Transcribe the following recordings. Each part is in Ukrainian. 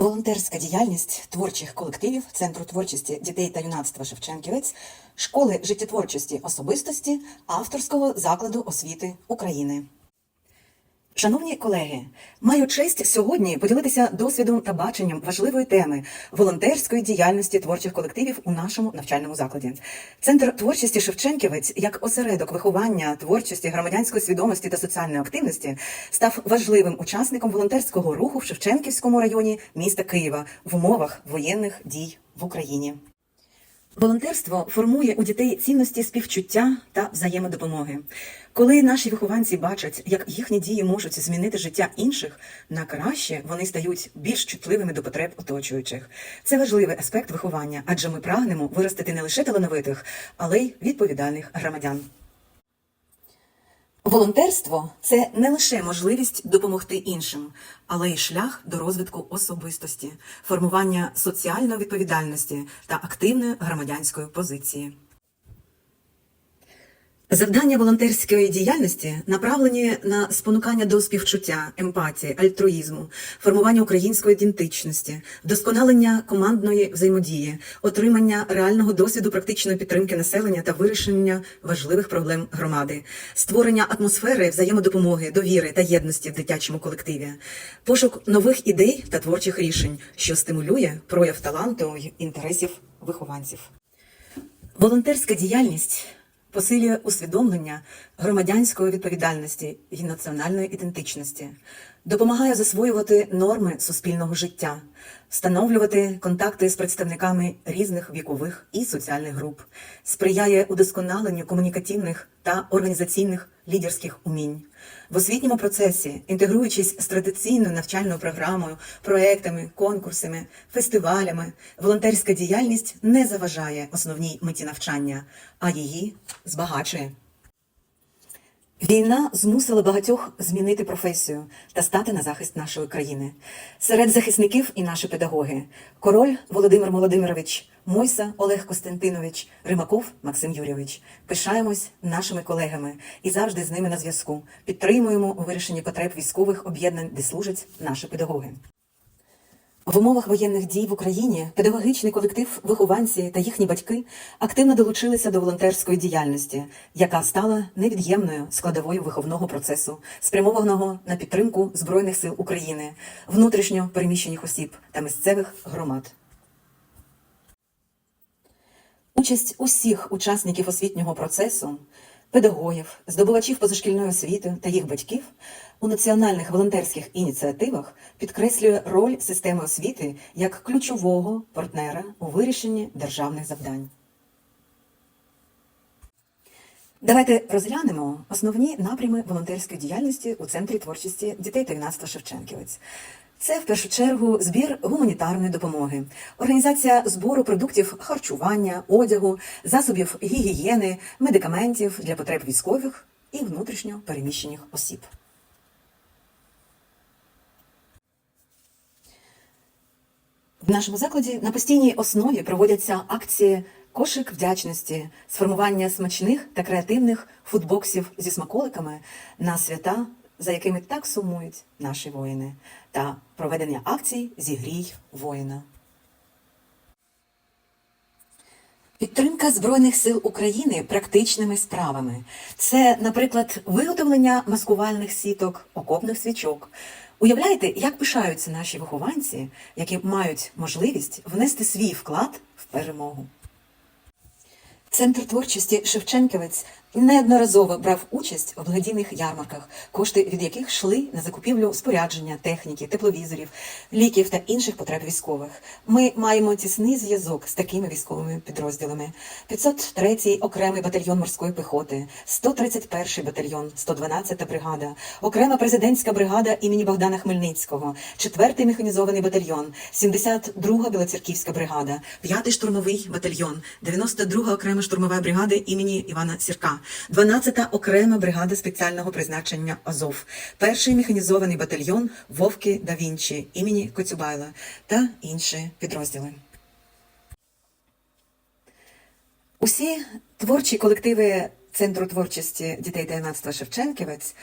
Волонтерська діяльність творчих колективів Центру творчості дітей та юнацтва Шевченківець, школи життєтворчості особистості авторського закладу освіти України. Шановні колеги, маю честь сьогодні поділитися досвідом та баченням важливої теми волонтерської діяльності творчих колективів у нашому навчальному закладі. Центр творчості Шевченківець, як осередок виховання творчості, громадянської свідомості та соціальної активності, став важливим учасником волонтерського руху в Шевченківському районі міста Києва в умовах воєнних дій в Україні. Волонтерство формує у дітей цінності співчуття та взаємодопомоги. Коли наші вихованці бачать, як їхні дії можуть змінити життя інших, на краще вони стають більш чутливими до потреб оточуючих. Це важливий аспект виховання, адже ми прагнемо виростити не лише талановитих, але й відповідальних громадян. Волонтерство це не лише можливість допомогти іншим, але й шлях до розвитку особистості, формування соціальної відповідальності та активної громадянської позиції. Завдання волонтерської діяльності направлені на спонукання до співчуття, емпатії, альтруїзму, формування української ідентичності, вдосконалення командної взаємодії, отримання реального досвіду практичної підтримки населення та вирішення важливих проблем громади, створення атмосфери взаємодопомоги, довіри та єдності в дитячому колективі, пошук нових ідей та творчих рішень, що стимулює прояв таланту й інтересів вихованців. Волонтерська діяльність посилює усвідомлення громадянської відповідальності і національної ідентичності, допомагає засвоювати норми суспільного життя, встановлювати контакти з представниками різних вікових і соціальних груп, сприяє удосконаленню комунікативних та організаційних лідерських умінь. В освітньому процесі, інтегруючись з традиційною навчальною програмою, проектами, конкурсами, фестивалями, волонтерська діяльність не заважає основній меті навчання, а її збагачує. Війна змусила багатьох змінити професію та стати на захист нашої країни. Серед захисників і наші педагоги: король Володимир Володимирович, Мойса Олег Костянтинович, Римаков Максим Юрійович. Пишаємось нашими колегами і завжди з ними на зв'язку. Підтримуємо у вирішенні потреб військових об'єднань, де служать наші педагоги. В умовах воєнних дій в Україні педагогічний колектив, вихованці та їхні батьки активно долучилися до волонтерської діяльності, яка стала невід'ємною складовою виховного процесу, спрямованого на підтримку Збройних сил України, внутрішньо переміщених осіб та місцевих громад. Участь усіх учасників освітнього процесу, педагогів, здобувачів позашкільної освіти та їх батьків у національних волонтерських ініціативах підкреслює роль системи освіти як ключового партнера у вирішенні державних завдань. Давайте розглянемо основні напрями волонтерської діяльності у центрі творчості дітей та юнацтва Шевченківець. Це в першу чергу збір гуманітарної допомоги, організація збору продуктів харчування, одягу, засобів гігієни, медикаментів для потреб військових і внутрішньо переміщених осіб. В нашому закладі на постійній основі проводяться акції кошик вдячності, сформування смачних та креативних фудбоксів зі смаколиками на свята, за якими так сумують наші воїни, та проведення акцій Зігрій воїна. Підтримка Збройних сил України практичними справами. Це, наприклад, виготовлення маскувальних сіток, окопних свічок. Уявляєте, як пишаються наші вихованці, які мають можливість внести свій вклад в перемогу. Центр творчості Шевченківець неодноразово брав участь в благодійних ярмарках, кошти від яких йшли на закупівлю спорядження, техніки, тепловізорів, ліків та інших потреб військових. Ми маємо тісний зв'язок з такими військовими підрозділами: 503-й окремий батальйон морської піхоти, 131-й батальйон, 112-та бригада, окрема президентська бригада імені Богдана Хмельницького, 4-й механізований батальйон, 72-га білоцерківська бригада, 5-й штурмовий батальйон, 92-га окрема штурмова бригада імені Івана Сірка, 12-та окрема бригада спеціального призначення Азов, перший механізований батальйон Вовки да Вінчі імені Коцюбайла та інші підрозділи. Усі творчі колективи Центру творчості дітей та юнацтва Шевченківець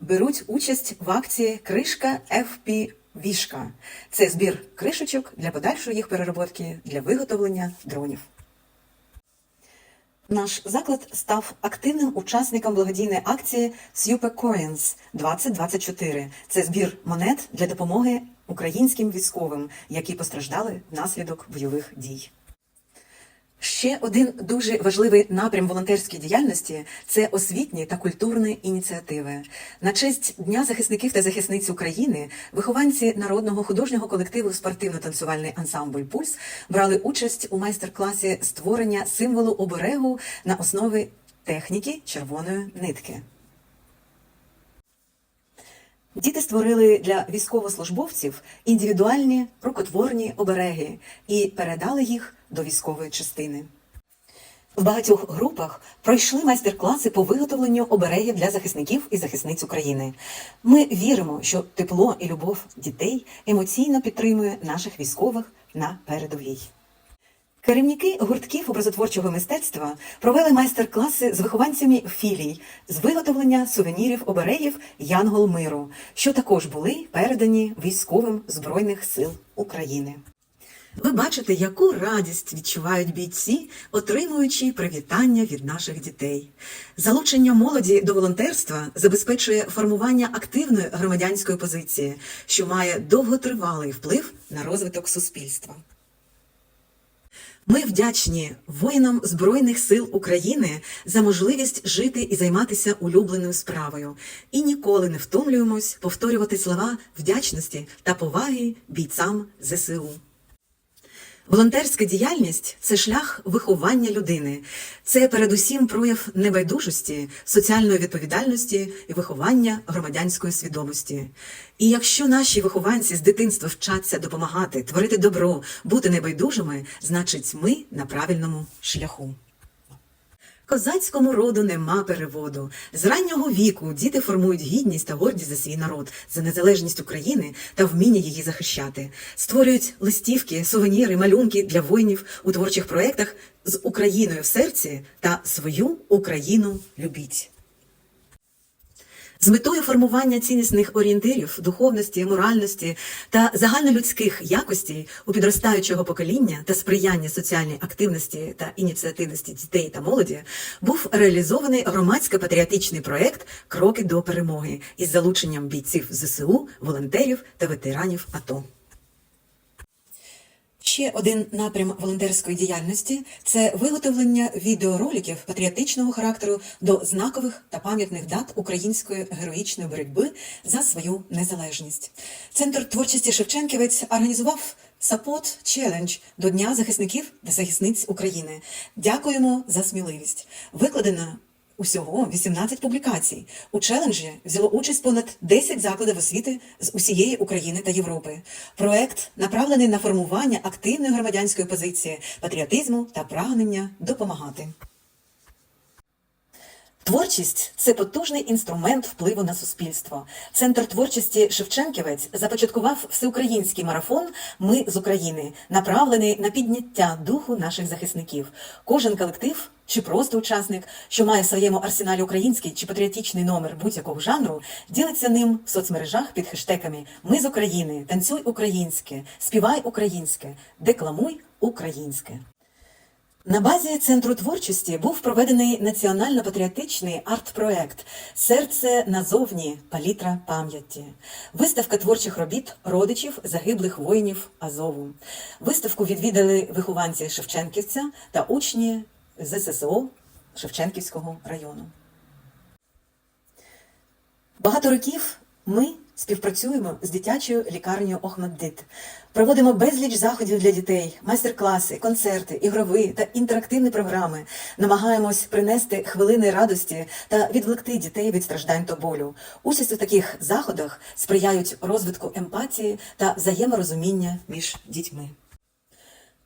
беруть участь в акції Кришка FP Вішка це збір кришечок для подальшої їх перероботки для виготовлення дронів. Наш заклад став активним учасником благодійної акції Super Coins 2024. Це збір монет для допомоги українським військовим, які постраждали внаслідок бойових дій. Ще один дуже важливий напрям волонтерської діяльності це освітні та культурні ініціативи. На честь Дня захисників та захисниць України вихованці народного художнього колективу спортивно-танцювальний ансамбль Пульс брали участь у майстер-класі створення символу оберегу на основі техніки червоної нитки. Діти створили для військовослужбовців індивідуальні рукотворні обереги і передали їх до військової частини. В багатьох групах пройшли майстер-класи по виготовленню оберегів для захисників і захисниць України. Ми віримо, що тепло і любов дітей емоційно підтримує наших військових на передовій. Керівники гуртків образотворчого мистецтва провели майстер-класи з вихованцями філій з виготовлення сувенірів оберегів Янгол миру, що також були передані військовим Збройних сил України. Ви бачите, яку радість відчувають бійці, отримуючи привітання від наших дітей. Залучення молоді до волонтерства забезпечує формування активної громадянської позиції, що має довготривалий вплив на розвиток суспільства. Ми вдячні воїнам Збройних сил України за можливість жити і займатися улюбленою справою, і ніколи не втомлюємось повторювати слова вдячності та поваги бійцям ЗСУ. Волонтерська діяльність це шлях виховання людини, це передусім прояв небайдужості, соціальної відповідальності і виховання громадянської свідомості. І якщо наші вихованці з дитинства вчаться допомагати, творити добро, бути небайдужими, значить ми на правильному шляху. Козацькому роду нема переводу. З раннього віку діти формують гідність та гордість за свій народ, за незалежність України та вміння її захищати, створюють листівки, сувеніри, малюнки для воїнів у творчих проєктах з Україною в серці та свою Україну любіть. З метою формування ціннісних орієнтирів, духовності, моральності та загальнолюдських якостей у підростаючого покоління та сприяння соціальній активності та ініціативності дітей та молоді був реалізований громадсько-патріотичний проект Кроки до перемоги із залученням бійців ЗСУ, волонтерів та ветеранів АТО. Ще один напрям волонтерської діяльності це виготовлення відеороликів патріотичного характеру до знакових та пам'ятних дат української героїчної боротьби за свою незалежність. Центр творчості Шевченківець організував Сапот челендж до Дня захисників та захисниць України. Дякуємо за сміливість. Викладена Усього 18 публікацій. У челенджі взяло участь понад 10 закладів освіти з усієї України та Європи. Проект направлений на формування активної громадянської позиції, патріотизму та прагнення допомагати. Творчість це потужний інструмент впливу на суспільство. Центр творчості Шевченківець започаткував всеукраїнський марафон Ми з України, направлений на підняття духу наших захисників. Кожен колектив чи просто учасник, що має в своєму арсеналі український чи патріотичний номер будь-якого жанру, ділиться ним в соцмережах під хештегами Ми з України, танцюй українське, співай українське, декламуй українське. На базі центру творчості був проведений національно-патріотичний арт-проект Серце назовні палітра пам'яті, виставка творчих робіт родичів загиблих воїнів Азову. Виставку відвідали вихованці Шевченківця та учні ЗССО Шевченківського району. Багато років ми співпрацюємо з дитячою лікарнею Охмаддит. Проводимо безліч заходів для дітей, майстер-класи, концерти, ігрові та інтерактивні програми. Намагаємось принести хвилини радості та відвлекти дітей від страждань та болю. Участь у таких заходах сприяють розвитку емпатії та взаєморозуміння між дітьми.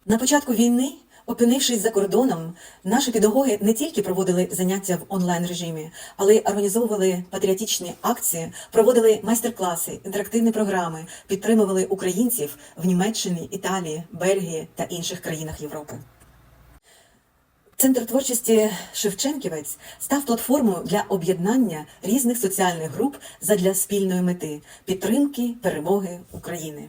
На початку війни, опинившись за кордоном, наші педагоги не тільки проводили заняття в онлайн режимі, але й організовували патріотичні акції, проводили майстер-класи, інтерактивні програми, підтримували українців в Німеччині, Італії, Бельгії та інших країнах Європи. Центр творчості Шевченківець став платформою для об'єднання різних соціальних груп задля спільної мети підтримки перемоги України.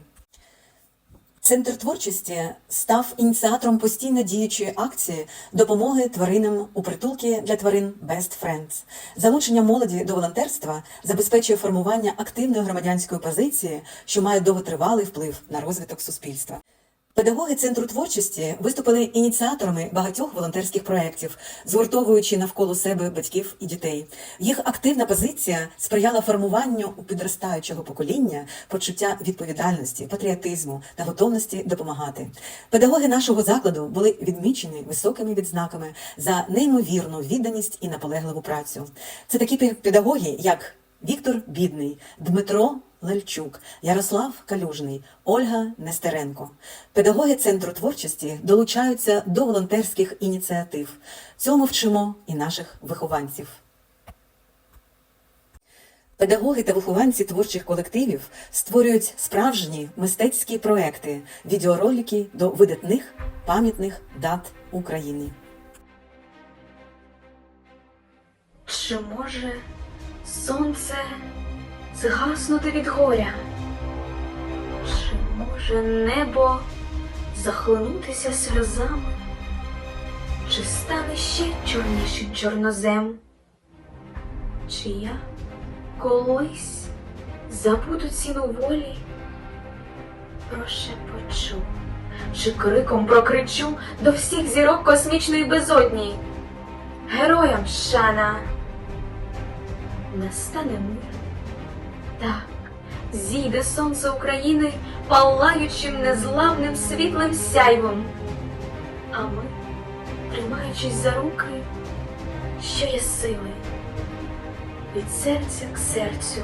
Центр творчості став ініціатором постійно діючої акції допомоги тваринам у притулки для тварин Best Friends. Залучення молоді до волонтерства забезпечує формування активної громадянської позиції, що має довготривалий вплив на розвиток суспільства. Педагоги центру творчості виступили ініціаторами багатьох волонтерських проєктів, згуртовуючи навколо себе батьків і дітей. Їх активна позиція сприяла формуванню у підростаючого покоління почуття відповідальності, патріотизму та готовності допомагати. Педагоги нашого закладу були відмічені високими відзнаками за неймовірну відданість і наполегливу працю. Це такі педагоги, як Віктор Бідний, Дмитро Лельчук, Ярослав Калюжний, Ольга Нестеренко. Педагоги центру творчості долучаються до волонтерських ініціатив. Цьому вчимо і наших вихованців. Педагоги та вихованці творчих колективів створюють справжні мистецькі проекти, відеоролики до видатних пам'ятних дат України. Чи може сонце згаснути від горя? Чи може небо захлинутися сльозами? Чи стане ще чорнішим чорнозем? Чи я колись забуду ціну волі? Прошепочу, чи криком прокричу до всіх зірок космічної безодні? Героям шана! Настане мир. Так, зійде сонце України палаючим незламним світлим сяйвом. А ми, тримаючись за руки, що є сили, від серця к серцю.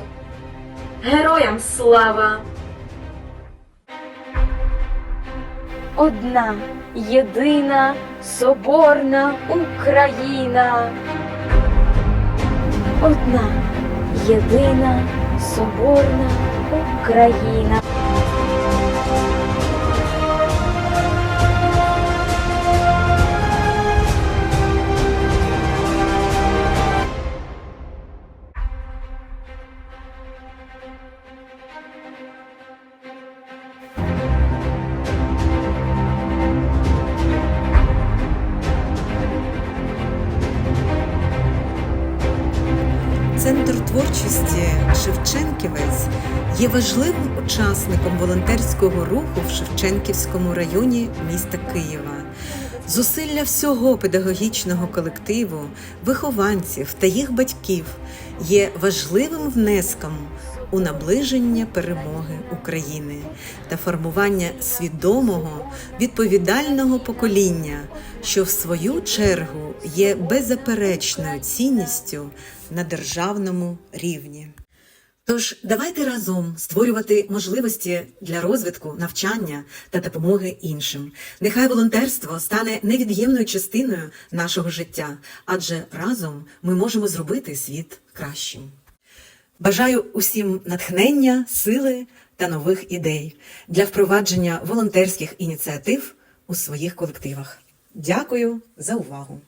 Героям слава! Одна єдина соборна Україна. Одна єдина соборна Україна. Важливим учасником волонтерського руху в Шевченківському районі міста Києва. Зусилля всього педагогічного колективу, вихованців та їх батьків є важливим внеском у наближення перемоги України та формування свідомого відповідального покоління, що в свою чергу є беззаперечною цінністю на державному рівні. Тож давайте разом створювати можливості для розвитку, навчання та допомоги іншим. Нехай волонтерство стане невід'ємною частиною нашого життя, адже разом ми можемо зробити світ кращим. Бажаю усім натхнення, сили та нових ідей для впровадження волонтерських ініціатив у своїх колективах. Дякую за увагу!